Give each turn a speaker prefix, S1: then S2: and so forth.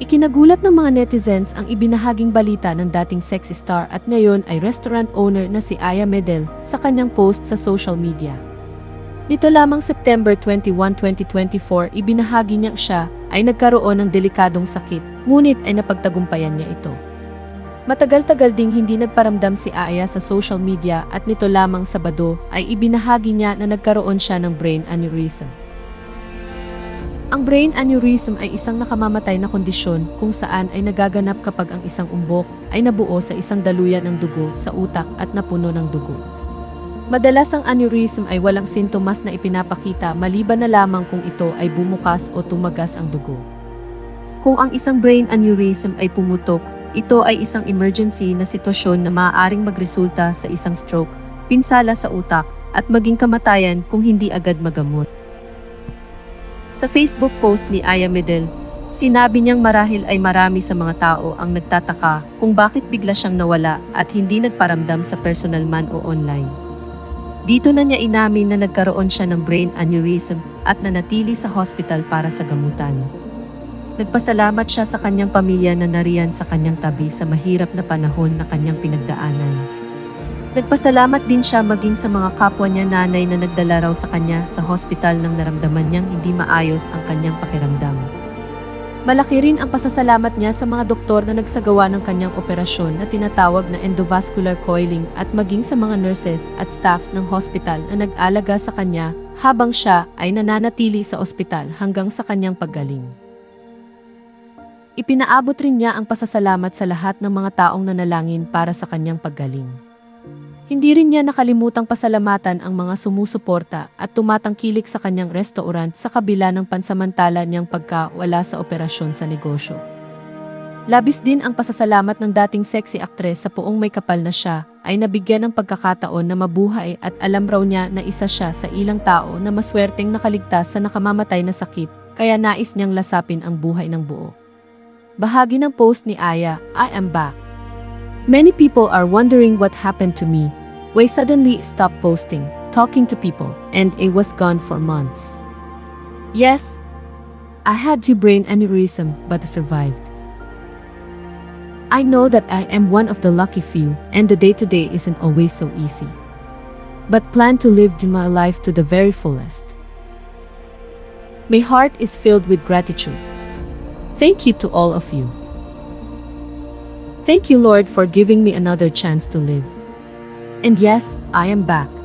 S1: Ikinagulat ng mga netizens ang ibinahaging balita ng dating sexy star at ngayon ay restaurant owner na si Aya Medel sa kanyang post sa social media. Nito lamang September 21, 2024, ibinahagi niya siya ay nagkaroon ng delikadong sakit, ngunit ay napagtagumpayan niya ito. Matagal-tagal ding hindi nagparamdam si Aya sa social media at nito lamang Sabado ay ibinahagi niya na nagkaroon siya ng brain aneurysm. Ang brain aneurysm ay isang nakamamatay na kondisyon kung saan ay nagaganap kapag ang isang umbok ay nabuo sa isang daluyan ng dugo sa utak at napuno ng dugo. Madalas ang aneurysm ay walang sintomas na ipinapakita maliban na lamang kung ito ay bumukas o tumagas ang dugo. Kung ang isang brain aneurysm ay pumutok, ito ay isang emergency na sitwasyon na maaaring magresulta sa isang stroke, pinsala sa utak, at maging kamatayan kung hindi agad magamot. Sa Facebook post ni Aya Medel, sinabi niyang marahil ay marami sa mga tao ang nagtataka kung bakit bigla siyang nawala at hindi nagparamdam sa personal man o online. Dito na niya inamin na nagkaroon siya ng brain aneurysm at nanatili sa hospital para sa gamutan. Nagpasalamat siya sa kanyang pamilya na nariyan sa kanyang tabi sa mahirap na panahon na kanyang pinagdaanan. Nagpasalamat din siya maging sa mga kapwa niya nanay na nagdala raw sa kanya sa hospital nang naramdaman niyang hindi maayos ang kanyang pakiramdam. Malaki rin ang pasasalamat niya sa mga doktor na nagsagawa ng kanyang operasyon na tinatawag na endovascular coiling at maging sa mga nurses at staffs ng hospital na nag-alaga sa kanya habang siya ay nananatili sa ospital hanggang sa kanyang paggaling. Ipinaabot rin niya ang pasasalamat sa lahat ng mga taong nanalangin para sa kanyang paggaling. Hindi rin niya nakalimutang pasalamatan ang mga sumusuporta at tumatangkilik sa kanyang restaurant sa kabila ng pansamantala niyang pagkawala sa operasyon sa negosyo. Labis din ang pasasalamat ng dating sexy actress sa poong may kapal na siya ay nabigyan ng pagkakataon na mabuhay at alam raw niya na isa siya sa ilang tao na maswerteng nakaligtas sa nakamamatay na sakit kaya nais niyang lasapin ang buhay ng buo. Bahagi ng post ni Aya, I am back. Many people are wondering what happened to me. Why suddenly stopped posting, talking to people, and I was gone for months. Yes, I had two brain aneurysm but survived. I know that I am one of the lucky few, and the day to day isn't always so easy. But plan to live my life to the very fullest. My heart is filled with gratitude. Thank you to all of you. Thank you, Lord, for giving me another chance to live. And yes, I am back.